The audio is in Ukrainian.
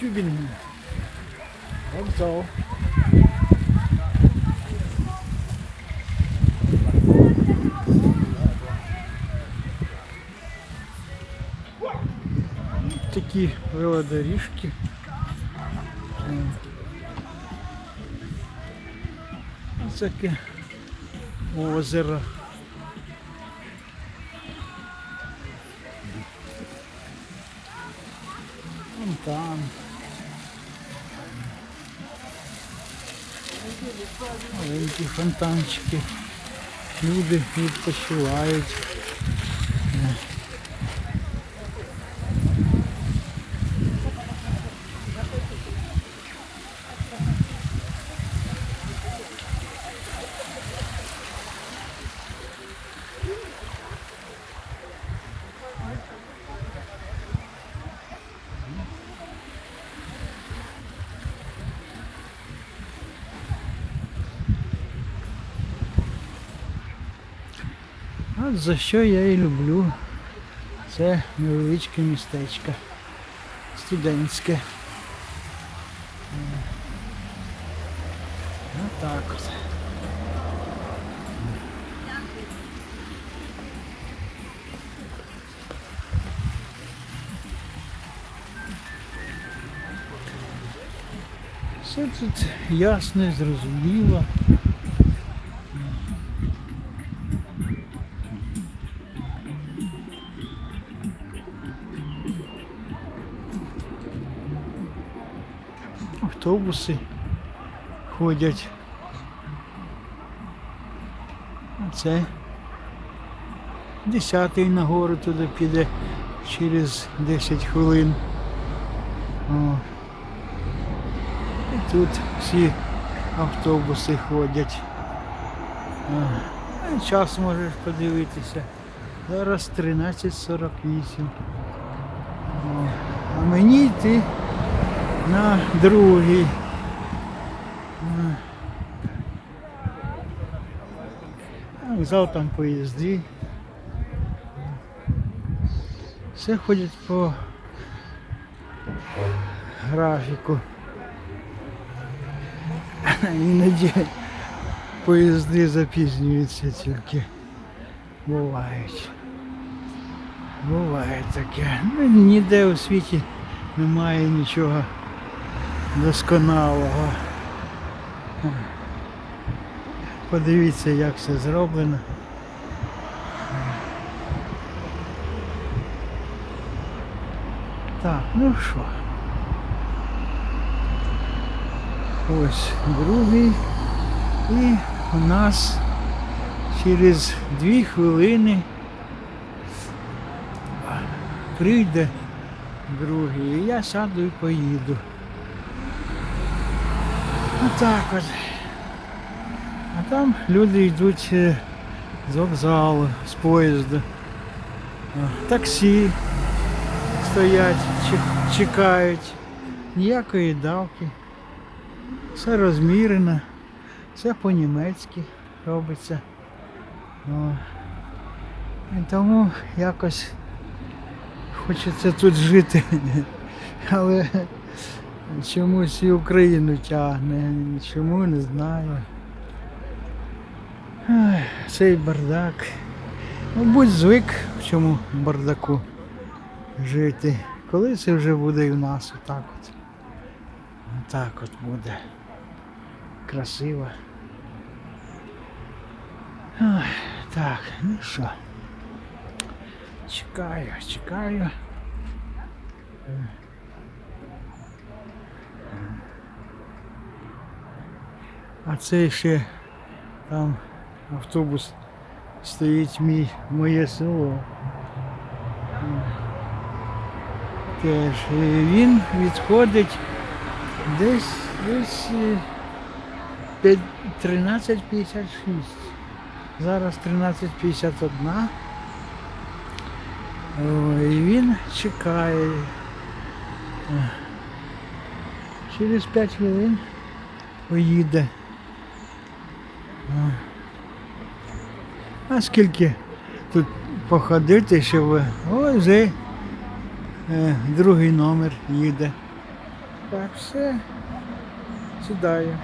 Тюбінген. Вокзал. Такі велодоріжки. Ось таке озеро. Вон там. Маленькі фонтанчики. Люди відпочивають. От за що я і люблю. Це невеличке містечко. Студентське. Е. Отак от. Все тут ясно, зрозуміло. Автобуси ходять. Це десятий нагору туди піде через 10 хвилин. О. І тут всі автобуси ходять. О. Час можеш подивитися. Зараз 13.48. О. А мені йти на другий. На. Там поїзди. Все ходять по графіку. Іноді поїзди запізнюються тільки. Бувають. Буває таке. Ну, ніде у світі немає нічого досконалого. Подивіться, як все зроблено. Так, ну що. Ось другий. І у нас через дві хвилини прийде другий. І я сяду і поїду. Отак от. А там люди йдуть е, з вокзалу, з поїзду. Таксі стоять, чекають. Ніякої давки. Все розмірено, все по-німецьки робиться. О. І тому якось хочеться тут жити. Але чомусь і Україну тягне. Чому не знаю. Ай, цей бардак. Мабуть, звик в цьому бардаку жити. Коли це вже буде і в нас отак от. Отак от буде. Красиво. Ой, так, ну що. Чекаю, чекаю. А це ще там автобус стоїть мій, моє село. Теж він відходить десь десь е, п'ять- 13.56. Зараз 13.51. І він чекає. Е, Через 5 хвилин поїде. А скільки тут походити, щоб ось вже е, другий номер їде. Так, все. Сідаю.